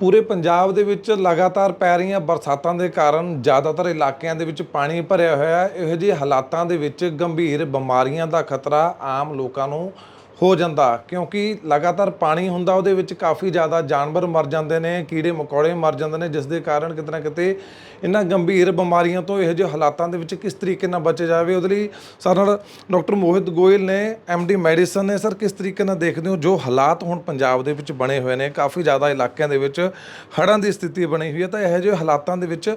ਪੂਰੇ ਪੰਜਾਬ ਦੇ ਵਿੱਚ ਲਗਾਤਾਰ ਪੈ ਰਹੀਆਂ ਬਰਸਾਤਾਂ ਦੇ ਕਾਰਨ ਜ਼ਿਆਦਾਤਰ ਇਲਾਕਿਆਂ ਦੇ ਵਿੱਚ ਪਾਣੀ ਭਰਿਆ ਹੋਇਆ ਹੈ। ਇਹੋ ਜਿਹੇ ਹਾਲਾਤਾਂ ਦੇ ਵਿੱਚ ਗੰਭੀਰ ਬਿਮਾਰੀਆਂ ਦਾ ਖਤਰਾ ਆਮ ਲੋਕਾਂ ਨੂੰ ਹੋ ਜਾਂਦਾ, ਕਿਉਂਕਿ ਲਗਾਤਾਰ ਪਾਣੀ ਹੁੰਦਾ, ਉਹਦੇ ਵਿੱਚ ਕਾਫੀ ਜ਼ਿਆਦਾ ਜਾਨਵਰ ਮਰ ਜਾਂਦੇ ਨੇ, ਕੀੜੇ ਮਕੌੜੇ ਮਰ ਜਾਂਦੇ ਨੇ, ਜਿਸ ਦੇ ਕਾਰਨ ਕਿਤੇ ਨਾ ਕਿਤੇ ਇਹਨਾਂ ਗੰਭੀਰ ਬਿਮਾਰੀਆਂ ਤੋਂ ਇਹੋ ਜਿਹੇ ਹਾਲਾਤਾਂ ਦੇ ਵਿੱਚ ਕਿਸ ਤਰੀਕੇ ਨਾਲ ਬਚੇ ਜਾਵੇ, ਉਹਦੇ ਲਈ ਸਰ ਨਾਲ ਡਾਕਟਰ ਮੋਹਿਤ ਗੋਇਲ ਨੇ ਡੀ ਮੈਡੀਸਨ ਨੇ, ਸਰ ਕਿਸ ਤਰੀਕੇ ਨਾਲ ਦੇਖਦੇ ਹੋ, ਜੋ ਹਾਲਾਤ ਹੁਣ ਪੰਜਾਬ ਦੇ ਵਿੱਚ ਬਣੇ ਹੋਏ ਨੇ, ਕਾਫੀ ਜ਼ਿਆਦਾ ਇਲਾਕਿਆਂ ਦੇ ਵਿੱਚ ਹੜ੍ਹਾਂ ਦੀ ਸਥਿਤੀ ਬਣੀ ਹੋਈ ਹੈ, ਤਾਂ ਇਹੋ ਜਿਹੇ ਹਾਲਾਤਾਂ ਦੇ ਵਿੱਚ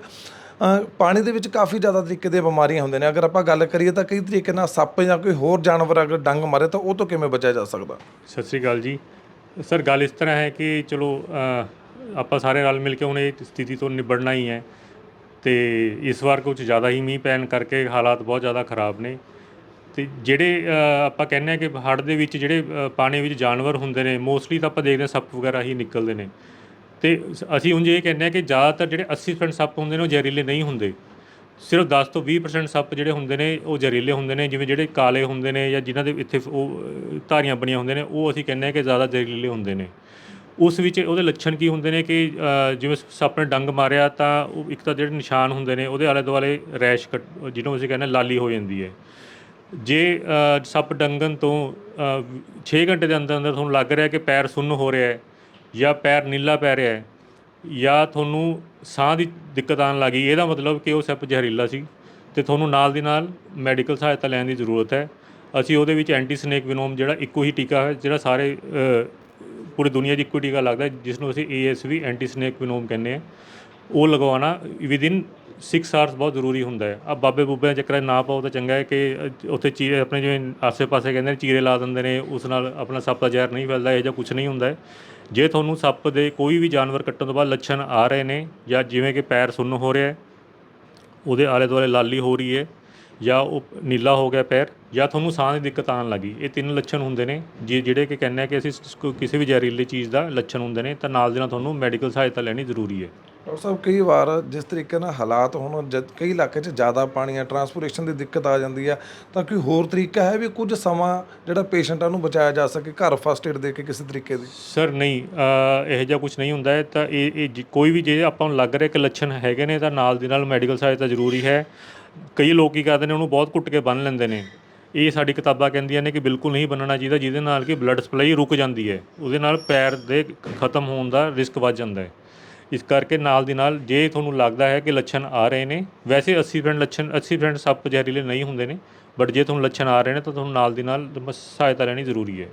ਪਾਣੀ ਦੇ ਵਿੱਚ ਕਾਫੀ ਜ਼ਿਆਦਾ ਤਰੀਕੇ ਦੀਆਂ ਬਿਮਾਰੀਆਂ ਹੁੰਦੀਆਂ ਨੇ। ਅਗਰ ਆਪਾਂ ਗੱਲ ਕਰੀਏ ਤਾਂ ਕਈ ਤਰੀਕੇ ਨਾਲ ਸੱਪ ਜਾਂ ਕੋਈ ਹੋਰ ਜਾਨਵਰ ਅਗਰ ਡੰਗ ਮਾਰੇ ਤਾਂ ਉਹ ਤੋਂ ਕਿਵੇਂ ਬਚਿਆ ਜਾ ਸਕਦਾ? ਸਤਿ ਸ੍ਰੀ ਅਕਾਲ ਜੀ। ਸਰ, ਗੱਲ ਇਸ ਤਰ੍ਹਾਂ ਹੈ ਕਿ ਚਲੋ ਆਪਾਂ ਸਾਰੇ ਰਲ ਮਿਲ ਕੇ ਹੁਣ ਇਹ ਸਥਿਤੀ ਤੋਂ ਨਿਬੜਨਾ ਹੀ ਹੈ ਤੇ ਇਸ ਵਾਰ ਕੁਝ ਜ਼ਿਆਦਾ ਹੀ ਮੀਂਹ ਪੈਣ ਕਰਕੇ ਹਾਲਾਤ ਬਹੁਤ ਜ਼ਿਆਦਾ ਖਰਾਬ ਨੇ। ਤੇ ਜਿਹੜੇ ਆਪਾਂ ਕਹਿੰਦੇ ਆ ਕਿ ਹੜ੍ਹ ਦੇ ਵਿੱਚ ਜਿਹੜੇ ਪਾਣੀ ਵਿੱਚ ਜਾਨਵਰ ਹੁੰਦੇ ਨੇ ਮੋਸਟਲੀ ਤਾਂ ਆਪਾਂ ਦੇਖਦੇ ਹਾਂ ਸੱਪ ਵਗੈਰਾ ਹੀ ਨਿਕਲਦੇ ਨੇ। ਤੇ ਸ- ਅਸੀਂ ਉਂਝ ਇਹ ਕਹਿੰਦੇ ਆ ਕਿ ਜ਼ਿਆਦਾਤਰ ਜਿਹੜੇ 80% ਸੱਪ ਹੁੰਦੇ ਨੇ ਉਹ ਜ਼ਹਿਰੀਲੇ ਨਹੀਂ ਹੁੰਦੇ। ਸਿਰਫ 10 ਤੋਂ 20% ਸੱਪ ਜਿਹੜੇ ਹੁੰਦੇ ਨੇ ਉਹ ਜ਼ਹਿਰੀਲੇ ਹੁੰਦੇ ਨੇ, ਜਿਵੇਂ ਜਿਹੜੇ ਕਾਲੇ ਹੁੰਦੇ ਨੇ ਜਾਂ ਜਿਨ੍ਹਾਂ ਦੇ ਇੱਥੇ ਉਹ ਧਾਰੀਆਂ ਬਣੀਆਂ ਹੁੰਦੇ ਨੇ, ਉਹ ਅਸੀਂ ਕਹਿੰਦੇ ਆ ਕਿ ਜ਼ਿਆਦਾ ਜ਼ਹਿਰੀਲੇ ਹੁੰਦੇ ਨੇ। ਉਸ ਵਿੱਚ ਉਹਦੇ ਲੱਛਣ ਕੀ ਹੁੰਦੇ ਨੇ ਕਿ ਜਿਵੇਂ ਸੱਪ ਨੇ ਡੰਗ ਮਾਰਿਆ ਤਾਂ ਉਹ ਇੱਕ ਤਾਂ ਜਿਹੜੇ ਨਿਸ਼ਾਨ ਹੁੰਦੇ ਨੇ ਉਹਦੇ ਆਲੇ ਦੁਆਲੇ ਰੈਸ਼ ਕੱਟ- ਜਿਹਨੂੰ ਅਸੀਂ ਕਹਿੰਦੇ ਹਾਂ ਲਾਲੀ ਹੋ ਜਾਂਦੀ ਹੈ। ਜੇ ਸੱਪ ਡੰਗਣ ਤੋਂ 6 ਘੰਟੇ ਦੇ ਅੰਦਰ ਅੰਦਰ ਤੁਹਾਨੂੰ ਲੱਗ ਰਿਹਾ ਕਿ ਪੈਰ ਸੁੰਨ ਹੋ ਰਿਹਾ ਹੈ ਜਾਂ ਪੈਰ ਨੀਲਾ ਪੈ ਰਿਹਾ ਹੈ ਜਾਂ ਤੁਹਾਨੂੰ ਸਾਹ ਦੀ ਦਿੱਕਤ ਆਉਣ ਲੱਗੀ ਇਹਦਾ ਮਤਲਬ ਕਿ ਉਹ ਸੱਪ ਜ਼ਹਿਰੀਲਾ ਸੀ ਤੇ ਤੁਹਾਨੂੰ ਨਾਲ ਦੀ ਨਾਲ ਮੈਡੀਕਲ ਸਹਾਇਤਾ ਲੈਣ ਦੀ ਜ਼ਰੂਰਤ ਹੈ। ਅਸੀਂ ਉਹਦੇ ਵਿੱਚ ਐਂਟੀ ਸਨੇਕ ਵਿਨੋਮ ਜਿਹੜਾ ਇੱਕੋ ਹੀ ਟੀਕਾ ਹੈ ਜਿਹੜਾ ਸਾਰੇ ਅ, ਪੂਰੀ ਦੁਨੀਆ 'ਚ ਇੱਕੋ ਹੀ ਟੀਕਾ ਲੱਗਦਾ ਜਿਸ ਨੂੰ ਅਸੀਂ ਏਐਸਵੀ ਐਂਟੀ ਸਨੇਕ ਵਿਨੋਮ ਕਹਿੰਦੇ ਆ ਉਹ ਲਗਵਾਉਣਾ ਵਿਦਿਨ 6 ਆਰਸ ਬਹੁਤ ਜ਼ਰੂਰੀ ਹੁੰਦਾ ਹੈ। ਆ ਬਾਬੇ ਬੁੱਬਿਆਂ ਦੇ ਚੱਕਰਾਂ 'ਚ ਨਾ ਪਾਓ ਤਾਂ ਚੰਗਾ ਹੈ ਕਿ ਉੱਥੇ ਚੀਰੇ ਆਪਣੇ ਜਿਵੇਂ ਆਸੇ-ਪਾਸੇ ਕਹਿੰਦੇ ਨੇ ਚੀਰੇ ਲਾ ਦਿੰਦੇ ਨੇ, ਉਸ ਨਾਲ ਆਪਣਾ ਸੱਪ ਦਾ ਜ਼ਹਿਰ ਨਹੀਂ ਫੈਲਦਾ, ਇਹ ਜਾਂ ਕੁਝ ਨਹੀਂ ਹੁੰਦਾ ਜੇ ਤੁਹਾਨੂੰ ਸੱਪ ਦੇ ਕੋਈ ਵੀ ਜਾਨਵਰ ਕੱਟਣ ਤੋਂ ਬਾਅਦ ਲੱਛਣ ਆ ਰਹੇ ਨੇ ਜਾਂ ਜਿਵੇਂ ਕਿ ਪੈਰ ਸੁੰਨ ਹੋ ਰਿਹਾ ਹੈ, ਉਹਦੇ ਆਲੇ ਦੁਆਲੇ ਲਾਲੀ ਹੋ ਰਹੀ ਹੈ ਜਾਂ ਉਹ ਨੀਲਾ ਹੋ ਗਿਆ ਪੈਰ ਜਾਂ ਤੁਹਾਨੂੰ ਸਾਹ ਦੀ ਦਿੱਕਤ ਆਉਣ ਲੱਗੀ, ਇਹ ਤਿੰਨ ਲੱਛਣ ਹੁੰਦੇ ਨੇ। ਜੇ, ਜਿਹੜੇ ਕਿ ਕਹਿੰਦੇ ਆ ਕਿ ਅਸੀਂ ਕਿਸੇ ਵੀ ਜ਼ਹਿਰੀਲੀ ਚੀਜ਼ ਦਾ ਲੱਛਣ ਹੁੰਦੇ ਨੇ ਤਾਂ ਨਾਲ ਦੀ ਨਾਲ ਤੁਹਾਨੂੰ ਮੈਡੀਕਲ ਸਹਾਇਤਾ ਲੈਣੀ ਜ਼ਰੂਰੀ ਹੈ। ਡਾਕਟਰ ਸਾਹਿਬ ਕਈ ਵਾਰ ਜਿਸ ਤਰੀਕੇ ਨਾਲ ਹਾਲਾਤ ਹੁਣ ਜਦ ਕਈ ਇਲਾਕੇ 'ਚ ਜ਼ਿਆਦਾ ਪਾਣੀ ਆ ਟਰਾਂਸਪੋਰਟੇਸ਼ਨ ਦੀ ਦਿੱਕਤ ਆ ਜਾਂਦੀ ਆ ਤਾਂ ਕੋਈ ਹੋਰ ਤਰੀਕਾ ਹੈ ਵੀ ਕੁਝ ਸਮਾਂ ਜਿਹੜਾ ਪੇਸ਼ੈਂਟਾਂ ਨੂੰ ਬਚਾਇਆ ਜਾ ਸਕੇ ਘਰ ਫਸਟ ਏਡ ਦੇ ਕੇ ਕਿਸੇ ਤਰੀਕੇ ਦੀ? ਸਰ ਨਹੀਂ ਅ, ਇਹੋ ਜਿਹਾ ਕੁਝ ਨਹੀਂ ਹੁੰਦਾ ਹੈ ਤਾਂ ਇਹ ਇਹ ਕੋਈ ਵੀ ਜੇ ਆਪਾਂ ਨੂੰ ਲੱਗ ਰਿਹਾ ਕਿ ਲੱਛਣ ਹੈਗੇ ਨੇ ਤਾਂ ਨਾਲ ਦੀ ਨਾਲ ਮੈਡੀਕਲ ਸਹਾਇਤਾ ਜ਼ਰੂਰੀ ਹੈ। ਕਈ ਲੋਕ ਕੀ ਕਰਦੇ ਨੇ ਉਹਨੂੰ ਬਹੁਤ ਕੁੱਟ ਕੇ ਬੰਨ ਲੈਂਦੇ ਨੇ। ਇਹ ਸਾਡੀ ਕਿਤਾਬਾਂ ਕਹਿੰਦੀਆਂ ਨੇ ਕਿ ਬਿਲਕੁਲ ਨਹੀਂ ਬੰਨਣਾ ਚਾਹੀਦਾ ਜਿਹਦੇ ਨਾਲ ਕਿ ਬਲੱਡ ਸਪਲਾਈ ਰੁਕ ਜਾਂਦੀ ਹੈ। ਉਹਦੇ ਨਾਲ ਪੈਰ ਦੇ ਖਤਮ ਹੋਣ ਦਾ ਰਿਸਕ ਵੱਧ ਜਾਂਦਾ ਹੈ। ਇਸ ਕਰਕੇ ਨਾਲ ਦੀ ਨਾਲ ਜੇ ਤੁਹਾਨੂੰ ਲੱਗਦਾ ਹੈ ਕਿ ਲੱਛਣ ਆ ਰਹੇ ਨੇ ਵੈਸੇ 80% ਲੱਛਣ 80% ਸੱਪ ਜ਼ਹਿਰੀਲੇ ਨਹੀਂ ਹੁੰਦੇ ਨੇ ਬਟ ਜੇ ਤੁਹਾਨੂੰ ਲੱਛਣ ਆ ਰਹੇ ਨੇ ਤਾਂ ਤੁਹਾਨੂੰ ਨਾਲ ਦੀ ਨਾਲ ਸਹਾਇਤਾ ਲੈਣੀ ਜ਼ਰੂਰੀ ਹੈ।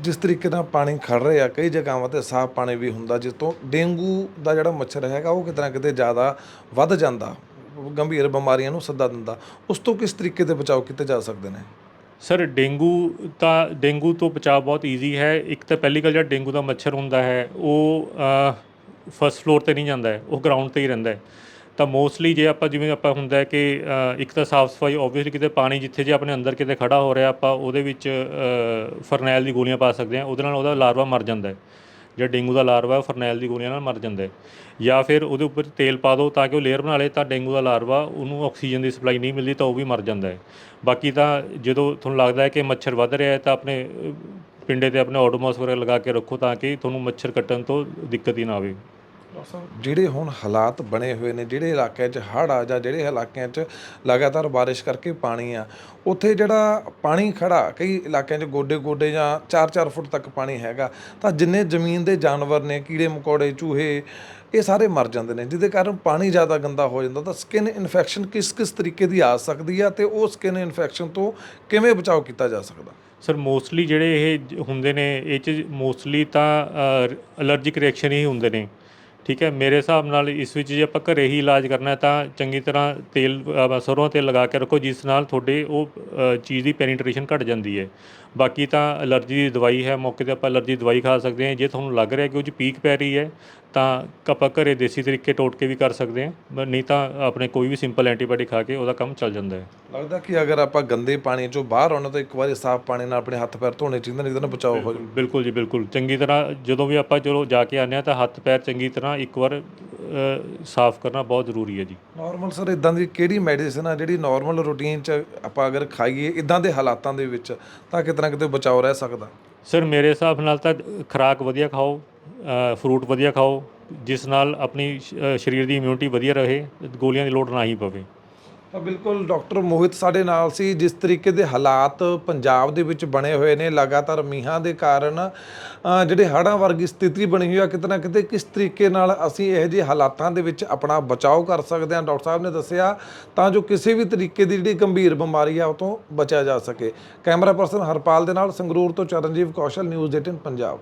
ਜਿਸ ਤਰੀਕੇ ਨਾਲ ਪਾਣੀ ਖੜ ਰਿਹਾ ਕਈ ਜਗ੍ਹਾਵਾਂ ਤੇ ਸਾਫ਼ ਪਾਣੀ ਵੀ ਹੁੰਦਾ ਜਿਸ ਤੋਂ ਡੇਂਗੂ ਦਾ ਜਿਹੜਾ ਮੱਛਰ ਹੈਗਾ ਉਹ ਕਿਤੇ ਨਾ ਕਿਤੇ ਜ਼ਿਆਦਾ ਵੱਧ ਜਾਂਦਾ ਗੰਭੀਰ ਬਿਮਾਰੀਆਂ ਨੂੰ ਸੱਦਾ ਦਿੰਦਾ। ਉਸ ਤੋਂ ਕਿਸ ਤਰੀਕੇ ਦੇ ਬਚਾਅ ਕੀਤੇ ਜਾ ਸਕਦੇ ਨੇ? ਸਰ ਡੇਂਗੂ ਤਾਂ ਡੇਂਗੂ ਤੋਂ ਬਚਾਅ ਬਹੁਤ ਈਜ਼ੀ ਹੈ। ਇੱਕ ਤਾਂ ਪਹਿਲੀ ਗੱਲ ਜਿਹੜਾ ਡੇਂਗੂ ਦਾ ਮੱਛਰ ਹੁੰਦਾ ਹੈ ਉਹ ਫਸਟ ਫਲੋਰ ਤੇ ਨਹੀਂ ਜਾਂਦਾ ਹੈ ਉਹ ਗਰਾਊਂਡ ਤੇ ਹੀ ਰਹਿੰਦਾ ਹੈ। ਤਾਂ ਮੋਸਟਲੀ ਜੇ ਆਪਾਂ ਜਿਵੇਂ ਆਪਾਂ ਹੁੰਦਾ ਹੈ ਕਿ ਅ, ਇੱਕ ਤਾਂ ਸਾਫ਼ ਸਫ਼ਾਈ ਆਬਵੀਅਸਲੀ ਕਿਤੇ ਪਾਣੀ ਜਿੱਥੇ ਜੇ ਆਪਣੇ ਅੰਦਰ ਕਿਤੇ ਖੜਾ ਹੋ ਰਿਹਾ ਆਪਾਂ ਉਹਦੇ ਵਿੱਚ ਅ, ਫਰਨੈਲ ਦੀ ਗੋਲੀਆਂ ਪਾ ਸਕਦੇ ਹਾਂ ਉਹਦੇ ਨਾਲ ਉਹਦਾ ਲਾਰਵਾ ਮਰ ਜਾਂਦਾ ਹੈ। ਜਿਹੜਾ ਡੇਂਗੂ ਦਾ ਲਾਰਵਾ ਹੈ, ਉਹ ਫਰਨੈਲ ਦੀ ਗੋਲੀਆਂ ਨਾਲ ਮਰ ਜਾਂਦਾ ਹੈ। ਜਾਂ ਫਿਰ ਉਹਦੇ ਉੱਪਰ ਤੇਲ ਪਾ ਦਿਓ ਤਾਂ ਕਿ ਉਹ ਲੇਅਰ ਬਣਾ ਲੇ ਤਾਂ ਡੇਂਗੂ ਦਾ ਲਾਰਵਾ ਉਹਨੂੰ ਆਕਸੀਜਨ ਦੀ ਸਪਲਾਈ ਨਹੀਂ ਮਿਲਦੀ ਤਾਂ ਉਹ ਵੀ ਮਰ ਜਾਂਦਾ ਹੈ। ਬਾਕੀ ਤਾਂ ਜਦੋਂ ਤੁਹਾਨੂੰ ਲੱਗਦਾ ਹੈ ਕਿ ਮੱਛਰ ਵੱਧ ਰਿਹਾ ਹੈ ਤਾਂ ਆਪਣੇ ਅ, ਪਿੰਡੇ ਤੇ ਆਪਣੇ ਆਟੋਮੋਸ ਵਗੈਰਾ ਲਗਾ ਕੇ ਰੱਖੋ ਤਾਂ ਕਿ ਤੁਹਾਨੂੰ ਮੱਛਰ ਕੱਟਣ ਤੋਂ ਦਿੱਕਤ ਹੀ ਨਾ ਆਵੇ। ਜਿਹੜੇ ਹੁਣ ਹਾਲਾਤ ਬਣੇ ਹੋਏ ਨੇ, ਜਿਹੜੇ ਇਲਾਕਿਆਂ 'ਚ ਹੜ੍ਹ ਆ ਜਾਂ ਜਿਹੜੇ ਇਲਾਕਿਆਂ 'ਚ ਲਗਾਤਾਰ ਬਾਰਿਸ਼ ਕਰਕੇ ਪਾਣੀ ਆ, ਉੱਥੇ ਜਿਹੜਾ ਪਾਣੀ ਖੜਾ ਕਈ ਇਲਾਕਿਆਂ 'ਚ ਗੋਡੇ ਗੋਡੇ ਜਾਂ 4-4 ਫੁੱਟ ਤੱਕ ਪਾਣੀ ਹੈਗਾ, ਤਾਂ ਜਿੰਨੇ ਜ਼ਮੀਨ ਦੇ ਜਾਨਵਰ ਨੇ, ਕੀੜੇ ਮਕੌੜੇ, ਚੂਹੇ, ਇਹ ਸਾਰੇ ਮਰ ਜਾਂਦੇ ਨੇ, ਜਿਹਦੇ ਕਾਰਨ ਪਾਣੀ ਜ਼ਿਆਦਾ ਗੰਦਾ ਹੋ ਜਾਂਦਾ, ਤਾਂ ਸਕਿਨ ਇਨਫੈਕਸ਼ਨ ਕਿਸ ਕਿਸ ਤਰੀਕੇ ਦੀ ਆ ਸਕਦੀ ਆ ਤੇ ਉਹ ਸਕਿਨ ਇਨਫੈਕਸ਼ਨ ਤੋਂ ਕਿਵੇਂ ਬਚਾਅ ਕੀਤਾ ਜਾ ਸਕਦਾ? ਸਰ ਮੋਸਟਲੀ ਜਿਹੜੇ ਇਹ ਹੁੰਦੇ ਨੇ, ਇਹ ਚ ਮੋਸਟਲੀ ਤਾਂ ਅਲਰਜੀਕ ਰਿਐਕਸ਼ਨ ਹੀ ਹੁੰਦੇ ਨੇ। ਠੀਕ ਹੈ ਮੇਰੇ ਹਿਸਾਬ ਨਾਲ ਇਸ ਵਿੱਚ ਜੇ ਆਪਾਂ ਘਰੇ ਹੀ ਇਲਾਜ ਕਰਨਾ ਹੈ ਤਾਂ ਚੰਗੀ ਤਰ੍ਹਾਂ ਤੇਲ ਅ, ਸਰੋਂ ਤੇਲ ਲਗਾ ਕੇ ਰੱਖੋ ਜਿਸ ਨਾਲ ਤੁਹਾਡੇ ਉਹ ਚੀਜ਼ ਦੀ ਪੈਨੀਟ੍ਰੇਸ਼ਨ ਘਟ ਜਾਂਦੀ ਹੈ। ਬਾਕੀ ਤਾਂ ਅਲਰਜੀ ਦੀ ਦਵਾਈ ਹੈ ਮੌਕੇ ਤੇ ਆਪਾਂ ਅਲਰਜੀ ਦਵਾਈ ਖਾ ਸਕਦੇ ਹਾਂ। ਜੇ ਤੁਹਾਨੂੰ ਲੱਗ ਰਿਹਾ ਕਿ ਉਹ 'ਚ ਪੀਕ ਪੈ ਰਹੀ ਹੈ ਤਾਂ ਆਪਾਂ ਘਰੇ ਦੇਸੀ ਤਰੀਕੇ ਟੋਟਕੇ ਵੀ ਕਰ ਸਕਦੇ ਹਾਂ। ਨਹੀਂ ਤਾਂ ਆਪਣੇ ਕੋਈ ਵੀ ਸਿੰਪਲ ਐਂਟੀਬਾਇਓਟਿਕ ਖਾ ਕੇ ਉਹਦਾ ਕੰਮ ਚੱਲ ਜਾਂਦਾ ਹੈ। ਲੱਗਦਾ ਕਿ ਅਗਰ ਆਪਾਂ ਗੰਦੇ ਪਾਣੀ ਚੋਂ ਬਾਹਰ ਆਉਣਾ ਤਾਂ ਇੱਕ ਵਾਰੀ ਸਾਫ਼ ਪਾਣੀ ਨਾਲ ਆਪਣੇ ਹੱਥ ਪੈਰ ਧੋਣੇ ਚਾਹੀਦੇ ਨੇ ਜਿਹਦੇ ਨਾਲ ਬਚਾਅ ਹੋ ਜਾਵੇ। ਬਿਲਕੁਲ ਜੀ ਬਿਲਕੁਲ। ਚੰਗੀ ਤਰ੍ਹਾਂ ਜਦੋਂ ਵੀ ਆਪਾਂ ਚਲੋ ਜਾ ਕੇ ਆਉਂਦੇ ਹਾਂ ਤਾਂ ਹੱਥ ਪੈਰ ਚੰਗੀ ਤਰ੍ਹਾਂ ਇੱਕ ਵਾਰ ਸਾਫ਼ ਕਰਨਾ ਬਹੁਤ ਜ਼ਰੂਰੀ ਹੈ ਜੀ। ਨਾਰਮਲ ਸਰ ਇਦਾਂ ਦੀ ਕਿਹੜੀ ਮੈਡੀਸਿਨ ਆ ਜਿਹੜੀ ਨਾਰਮਲ ਰੂਟੀਨ ਚ ਆਪਾਂ ਅਗਰ ਖਾਈਏ ਇਦਾਂ ਦੇ ਹਾਲਾਤਾਂ ਦੇ ਵਿੱਚ ਤਾਂ ਕਿਤੇ ਨਾ ਕਿਤੇ ਬਚਾਓ ਰਹਿ ਸਕਦਾ? ਸਰ ਮੇਰੇ ਹਿਸਾਬ ਨਾਲ ਤਾਂ ਖੁਰਾਕ ਵਧੀਆ ਖਾਓ ਫਰੂਟ ਵਧੀਆ ਖਾਓ, ਜਿਸ ਨਾਲ ਆਪਣੀ ਸਰੀਰ ਦੀ ਇਮਿਊਨਿਟੀ ਵਧੀਆ ਰਹੇ, ਗੋਲੀਆਂ ਦੀ ਲੋੜ ਨਾ ਹੀ ਪਵੇ। ਬਿਲਕੁਲ ਡਾਕਟਰ ਮੋਹਿਤ ਸਾਡੇ ਨਾਲ ਸੀ, ਜਿਸ ਤਰੀਕੇ ਦੇ ਹਾਲਾਤ ਪੰਜਾਬ ਦੇ ਵਿੱਚ ਬਣੇ ਹੋਏ ਨੇ, ਲਗਾਤਾਰ ਮੀਂਹਾਂ ਦੇ ਕਾਰਨ ਜਿਹੜੇ ਹੜ੍ਹਾਂ ਵਰਗੀ ਸਥਿਤੀ ਬਣੀ ਹੋਈ ਆ, ਕਿਤੇ ਨਾ ਕਿਤੇ ਕਿਸ ਤਰੀਕੇ ਨਾਲ ਅਸੀਂ ਇਹੋ ਜਿਹੇ ਹਾਲਾਤਾਂ ਦੇ ਵਿੱਚ ਆਪਣਾ ਬਚਾਓ ਕਰ ਸਕਦੇ ਹਾਂ? ਡਾਕਟਰ ਸਾਹਿਬ ਨੇ ਦੱਸਿਆ, ਤਾਂ ਜੋ ਕਿਸੇ ਵੀ ਤਰੀਕੇ ਦੀ ਜਿਹੜੀ ਗੰਭੀਰ ਬਿਮਾਰੀ ਆ, ਉਹ ਤੋਂ ਬਚਿਆ ਜਾ ਸਕੇ। ਕੈਮਰਾ ਪਰਸਨ ਹਰਪਾਲ ਦੇ ਨਾਲ ਸੰਗਰੂਰ ਤੋਂ ਚਰਨਜੀਵ ਕੌਸ਼ਲ, ਨਿਊਜ਼ 18 ਪੰਜਾਬ।